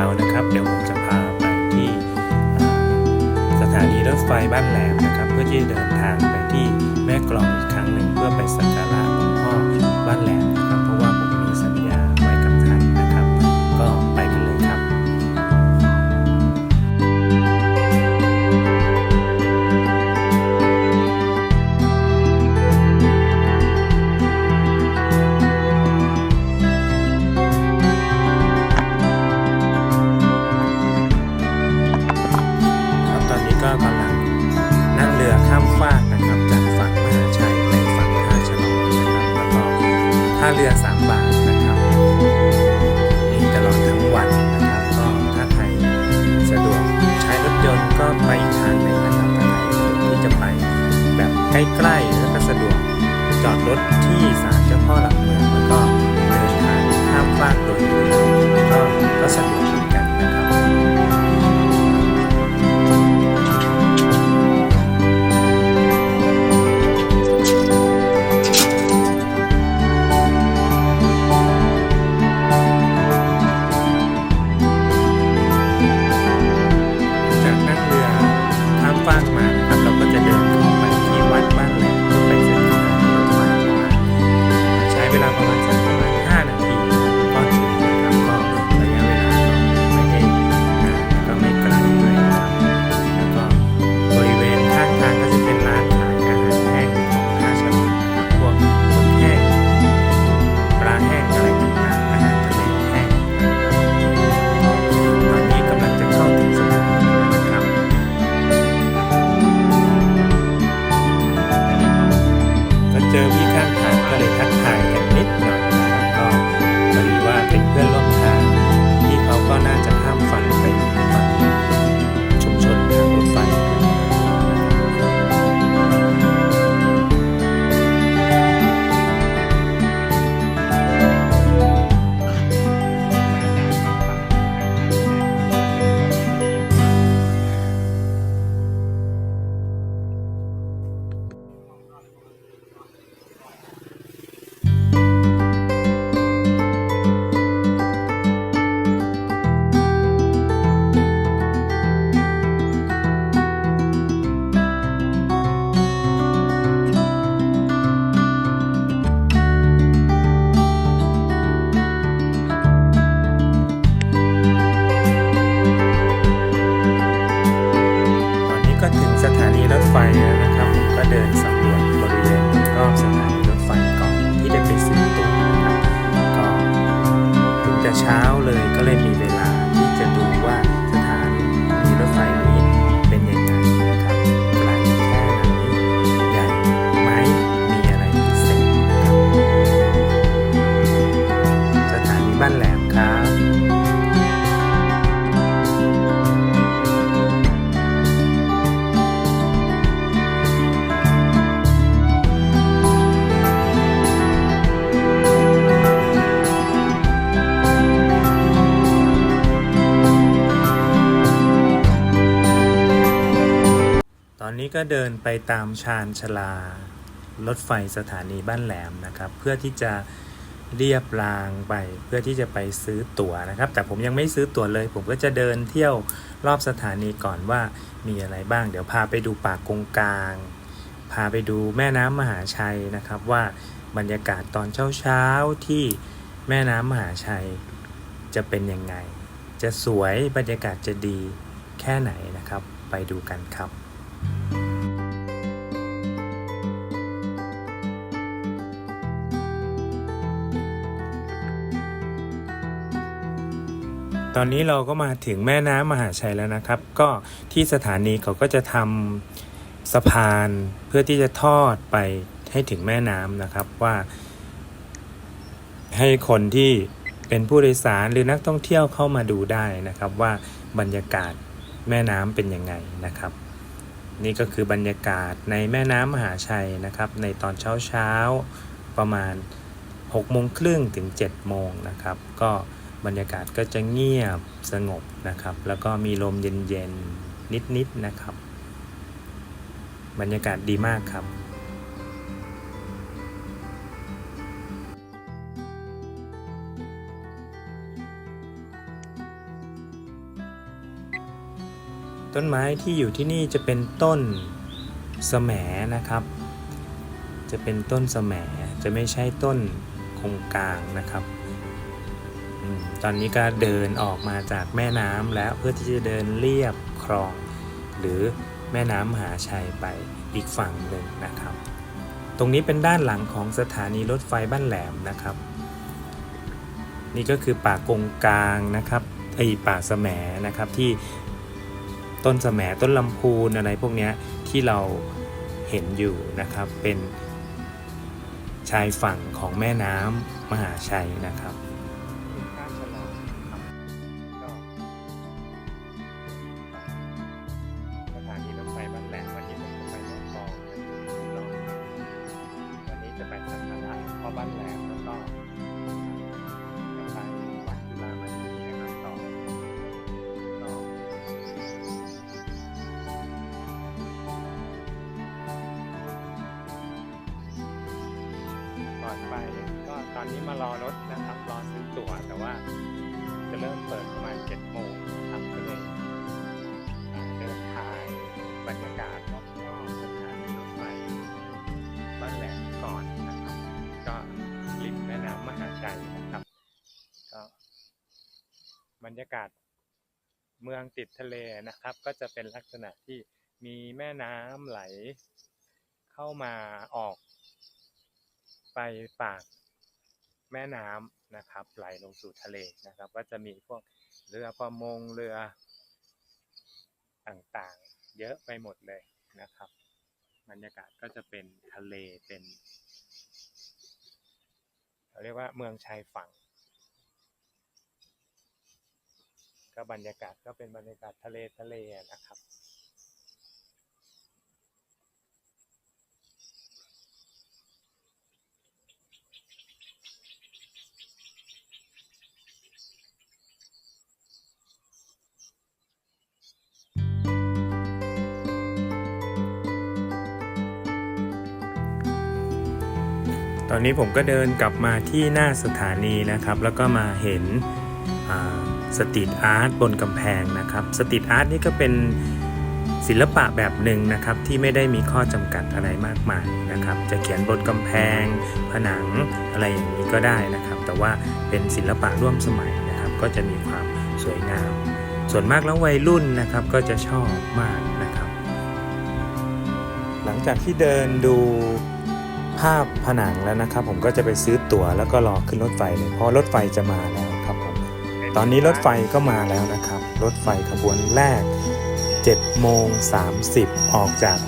านะครับ เดี๋ยวผมจะพาไปที่สถานีรถไฟบ้านแหลมนะครับ เพื่อที่จะเดินทางไปที่แม่กลองอีกครั้งหนึ่งเพื่อไปสักการะหลวงพ่อบ้านแหลมนะครับ ใกล้ๆ แล้วก็สะดวก จอดรถที่ศาลเจ้าพ่อหลักเมืองแล้วก็เดินทางข้ามฟากโดยเรือก็ก็สะดวก นี้ก็เดินไปตามชานชาลารถไฟสถานีบ้านแหลมนะครับ เพื่อที่จะเรียบรางไป เพื่อที่จะไปซื้อตั๋วนะครับ แต่ผมยังไม่ซื้อตั๋วเลย ผมก็จะเดินเที่ยวรอบสถานีก่อนว่ามีอะไรบ้าง เดี๋ยวพาไปดูป่ากงกลาง พาไปดูแม่น้ำมหาชัยนะครับ ว่าบรรยากาศตอนเช้าๆที่แม่น้ำมหาชัยจะเป็นยังไง จะสวยบรรยากาศจะดีแค่ไหนนะครับ ไปดูกันครับ ตอนนี้เราก็มาถึงแม่น้ำมหาชัยแล้วนะครับ ก็ที่สถานีเขาก็จะทำสะพานเพื่อที่จะทอดไปให้ถึงแม่น้ำนะครับว่า ให้คนที่เป็นผู้โดยสารหรือนักท่องเที่ยวเข้ามาดูได้นะครับ ว่าบรรยากาศแม่น้ำเป็นยังไงนะครับ นี่ก็คือบรรยากาศในแม่น้ำมหาชัยนะครับ ในตอนเช้าเช้าๆประมาณ6โมงครึ่งถึง7โมงนะครับ ก็บรรยากาศก็จะเงียบสงบนะครับ แล้วก็มีลมเย็นๆ นิดๆนะครับ บรรยากาศดีมากครับ ต้นไม้ที่อยู่ที่นี่จะเป็นต้นสแหมนะครับ จะเป็นต้นสแหมจะไม่ใช่ต้นคงกลางนะครับตอนนี้ก็เดินออกมาจากแม่น้ำแล้วเพื่อที่จะเดินเลียบคลอง หรือแม่น้ำมหาชัยไปอีกฝั่งหนึ่งนะครับ ตรงนี้เป็นด้านหลังของสถานีรถไฟบ้านแหลมนะครับ นี่ก็คือป่ากงกลางนะครับไอป่าแสมนะครับที่ ต้นแสมต้นลำพูนอะไรพวกนี้ที่เราเห็นอยู่นะครับเป็นชายฝั่งของแม่น้ำมหาชัยนะครับ อนไป ก็ตอนนี้มารอรถนะครับรอซื้อตั๋วแต่ว่าจะเริ่มเปิดประมาณเจ็ดโมงนะครับก็เลยเดินทางบรรยากาศรอบๆสถานีรถไฟบ้านแหลมก่อนนะครับ ก็ริมแม่น้ำมหาชัยนะครับ ก็บรรยากาศเมืองติดทะเลนะครับ ก็จะเป็นลักษณะที่มีแม่น้ำไหล เข้ามาออก ไปปากแม่น้ำนะครับ ไหลลงสู่ทะเลนะครับ ก็จะมีพวกเรือประมงเรือต่างๆ เยอะไปหมดเลยนะครับบรรยากาศก็จะเป็นทะเลเป็นเราเรียกว่าเมืองชายฝั่ง ก็บรรยากาศก็เป็นบรรยากาศทะเลทะเลนะครับ ตอนนี้ผมก็เดินกลับมาที่หน้าสถานีนะครับ แล้วก็มาเห็นสตรีทอาร์ตบนกำแพงนะครับสตรีทอาร์ตนี่ก็เป็นศิลปะแบบหนึ่งนะครับที่ไม่ได้มีข้อจำกัดอะไรมากมายนะครับ จะเขียนบนกำแพง ผนังอะไรอย่างนี้ก็ได้นะครับ แต่ว่าเป็นศิลปะร่วมสมัยนะครับ ก็จะมีความสวยงาม ส่วนมากแล้ววัยรุ่นนะครับก็จะชอบมากนะครับ หลังจากที่เดินดู ภาพผนังแล้วนะครับ ผมก็จะไปซื้อตั๋วแล้วก็รอขึ้นรถไฟเลยเพราะรถไฟจะมาแล้วครับผมตอนนี้รถไฟก็มาแล้วนะครับ รถไฟขบวนแรก7โมง30 ออกจาก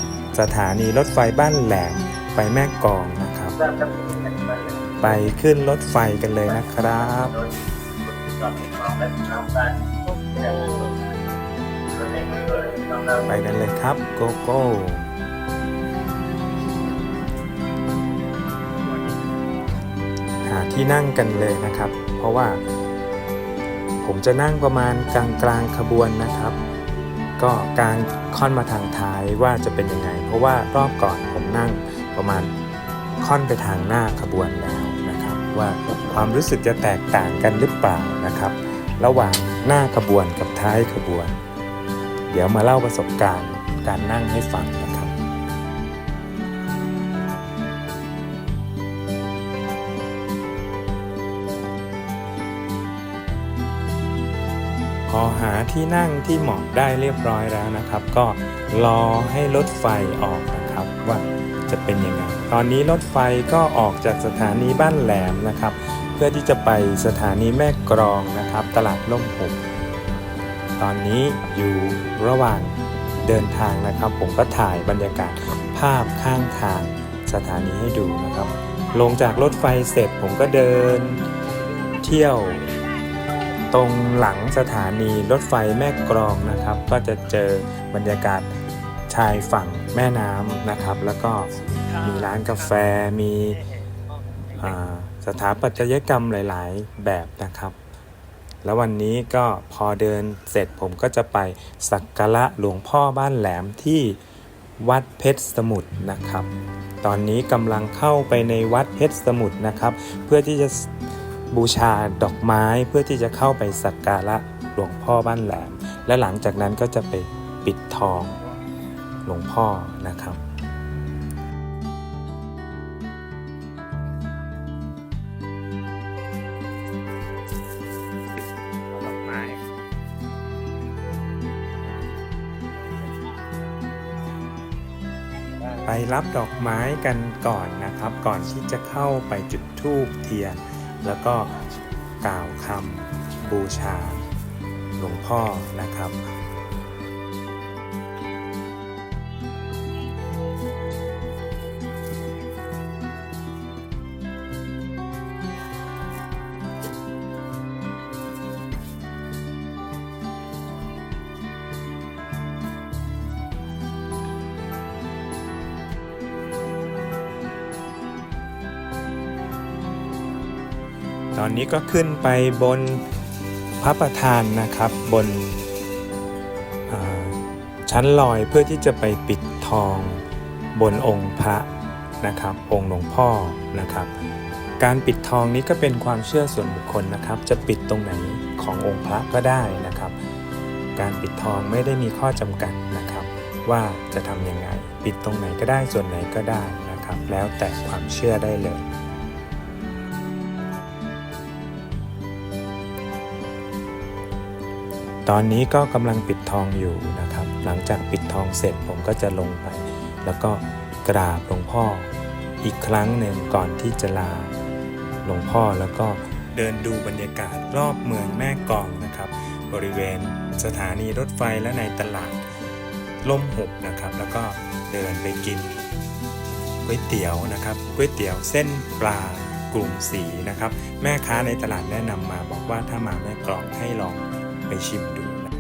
สถานีรถไฟบ้านแหลมไปแม่กองนะครับ ไปขึ้นรถไฟกันเลยนะครับไปกันเลยครับโกโก้ ที่นั่งกันเลยนะครับ เพราะว่า ผมจะนั่งประมาณกลางกลางขบวนนะครับ ก็กลางค่อนมาทางท้ายว่าจะเป็นยังไง เพราะว่ารอบก่อนผมนั่งประมาณค่อนไปทางหน้าขบวนแล้วนะครับ ว่าความรู้สึกจะแตกต่างกันหรือเปล่านะครับ ระหว่างหน้าขบวนกับท้ายขบวน เดี๋ยวมาเล่าประสบการณ์การนั่งให้ฟังน พอหาที่นั่งที่เหมาะได้เรียบร้อยแล้วนะครับ ก็รอให้รถไฟออกนะครับว่าจะเป็นยังไง ตอนนี้รถไฟก็ออกจากสถานีบ้านแหลมนะครับ เพื่อที่จะไปสถานีแม่กรองนะครับ ตลาดล่มหุบตอนนี้อยู่ระหว่างเดินทางนะครับ ผมก็ถ่ายบรรยากาศภาพข้างทางสถานีให้ดูนะครับ ลงจากรถไฟเสร็จผมก็เดินเที่ยว ตรงหลังสถานีรถไฟแม่กรองนะครับ ก็จะเจอบรรยากาศชายฝั่งแม่น้ำนะครับ แล้วก็มีร้านกาแฟมีสถาปัตยกรรมหลาย ๆ แบบนะครับ แล้ววันนี้ก็พอเดินเสร็จผมก็จะไปสักการะหลวงพ่อบ้านแหลมที่วัดเพชรสมุทรนะครับ ตอนนี้กำลังเข้าไปในวัดเพชรสมุทรนะครับ เพื่อที่จะ บูชาดอกไม้เพื่อที่จะเข้าไปสักการะหลวงพ่อบ้านแหลม และหลังจากนั้นก็จะไปปิดทองหลวงพ่อนะครับดอกไม้ไปรับดอกไม้กันก่อนนะครับ ก่อนที่จะเข้าไปจุดธูปเทียน แล้วก็กล่าวคำบูชาหลวงพ่อนะครับ อนนี้ก็ขึ้นไปบนพระประธานนะครับบนชั้นลอยเพื่อที่จะไปปิดทองบนองค์พระนะครับ องค์หลวงพ่อนะครับ การปิดทองนี้ก็เป็นความเชื่อส่วนบุคคลนะครับ จะปิดตรงไหนขององค์พระก็ได้นะครับ การปิดทองไม่ได้มีข้อจำกัดนะครับ ว่าจะทำยังไงปิดตรงไหนก็ได้ส่วนไหนก็ได้นะครับ แล้วแต่ความเชื่อได้เลย ตอนนี้ก็กำลังปิดทองอยู่นะครับ หลังจากปิดทองเสร็จผมก็จะลงไป แล้วก็กราบหลวงพ่ออีกครั้งหนึ่งก่อนที่จะลาหลวงพ่อแล้วก็เดินดูบรรยากาศรอบเมืองแม่กองนะครับ บริเวณสถานีรถไฟและในตลาดล่มหุบนะครับ แล้วก็เดินไปกินก๋วยเตี๋ยวนะครับก๋วยเตี๋ยวเส้นปลากลุ่มสีนะครับ แม่ค้าในตลาดแนะนำมาบอกว่าถ้ามาแม่กลองให้ลอง ไปชิมดูนะ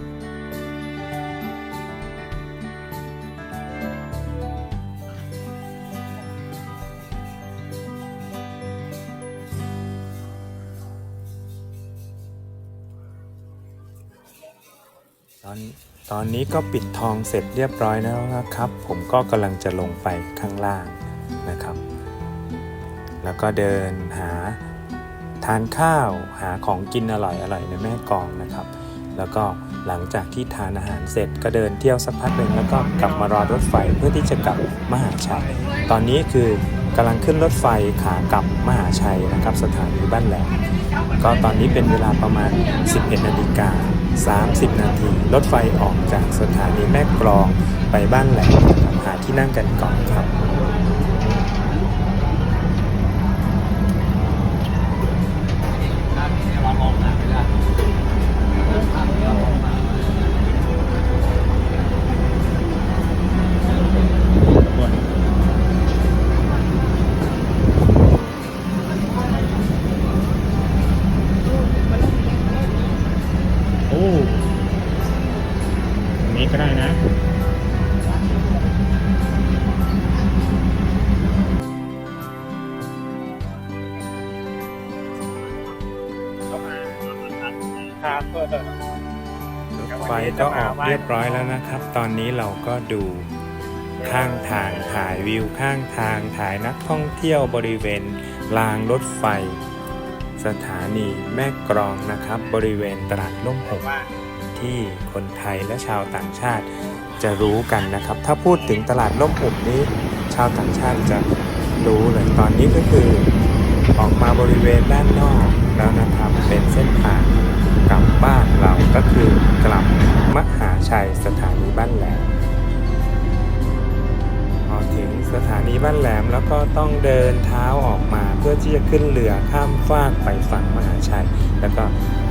ตอนตอนนี้ก็ปิดทองเสร็จเรียบร้อยแล้วนะครับ ผมก็กำลังจะลงไปข้างล่างนะครับ แล้วก็เดินหาทานข้าวหาของกินอร่อยอร่อยในแม่กองนะครับ แล้วก็หลังจากที่ทานอาหารเสร็จก็เดินเที่ยวสักพักหนึ่งแล้วก็กลับมารอรถไฟเพื่อที่จะกลับมหาชัย ตอนนี้คือกำลังขึ้นรถไฟขากลับมหาชัยนะครับ สถานีบ้านแหลมก็ตอนนี้เป็นเวลาประมาณ 11นาฬิกา30 นาที รถไฟออกจากสถานีแม่กลองไปบ้านแหลมหาที่นั่งกันก่อนครับ ครับเพื่อเถไฟก็ออกเรียบร้อยแล้วนะครับ ตอนนี้เราก็ดูข้างทางถ่ายวิวข้างทางถ่ายนักท่องเที่ยวบริเวณรางรถไฟ สถานีแม่กรองนะครับ บริเวณตลาดล่มหกที่คนไทยและชาวต่างชาติจะรู้กันนะครับ ถ้าพูดถึงตลาดล่มหุบนี้ ชาวต่างชาติจะรู้เลยตอนนี้ก็คือ ออกมาบริเวณด้านนอกแล้วนะครับเป็นเส้นทางกลับบ้านเราก็คือกลับมหาชัยสถานีบ้านแหลมพอถึงสถานีบ้านแหลมแล้วก็ต้องเดินเท้าออกมาเพื่อที่จะขึ้นเรือข้ามฟากไปฝั่งมหาชัย แล้วก็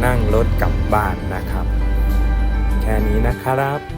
นั่งรถกลับบ้านนะครับ แค่นี้นะครับ